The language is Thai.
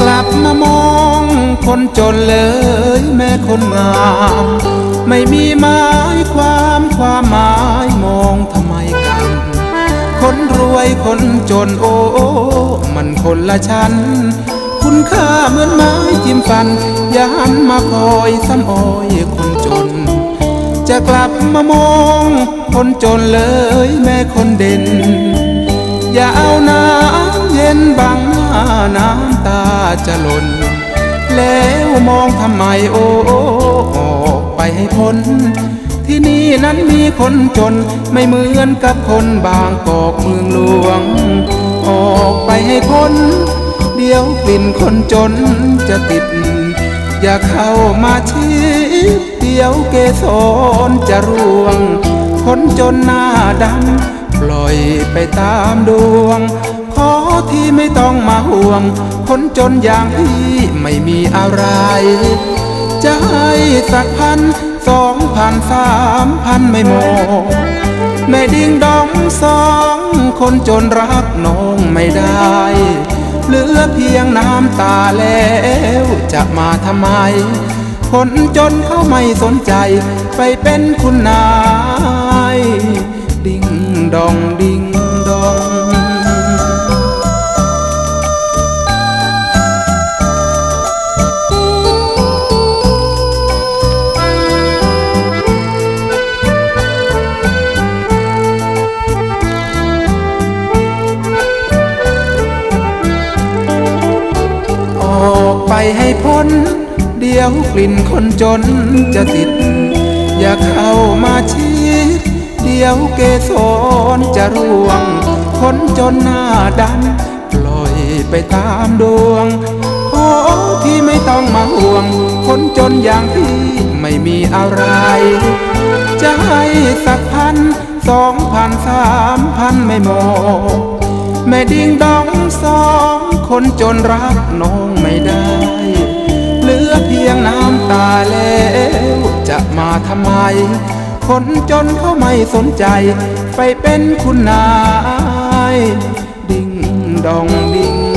กลับมามองคนจนเลยแม่คนงาม ไม่มีหมายความความหมายมองทำไมกัน คนรวยคนจนโอ้มันคนละชั้น คุณค่าเหมือนไม้จิ้มฟัน อย่าหันมาคอยซ้ำอ้อยคนจน จะกลับมามองคนจนเลยแม่คนเด่น อย่าเอาน้ำเย็นบัง น้ำตาจะหล่น แล้วมองทำไมโอ้ออกไปให้พ้น ที่นี่นั้นมีคนจนไม่เหมือนกับคนบางกอกเมืองหลวง ออกไปให้พ้น เดี๋ยวกลิ่นคนจนจะติด อย่าเข้ามาชิดเดี๋ยวเกสรจะร่วง คนจนหน้าดำปล่อยไปตามดวง ที่ไม่ต้องมาห่วง คนจนอย่างพี่ไม่มีอะไร จะให้สักพันสองพันสามพันไม่หมแม่ดิ้งดองสองคนจนรักน้องไม่ได้ เหลือเพียงน้ำตาแล้วจะมาทำไม คนจนเขาไม่สนใจไปเป็นคุณนาย ดิ้งดองดิ้ง ให้พ้น เดี๋ยวกลิ่นคนจนจะติด อย่าเข้ามาชิด เดี๋ยวเกสรจะร่วง คนจนหน้าดำปล่อยไปตามดวงขอที่ไม่ต้องมาห่วง คนจนอย่างพี่ไม่มีอะไร จะให้สักพันสองพันสามพันไม่หมดแม่ดิ้งดองสอง คนจนรักน้องไม่ได้ เหลือเพียงน้ำตาแล้วจะมาทำไม คนจนเขาไม่สนใจ ไปเป็นคุณนาย ดิ้งดองดิ้ง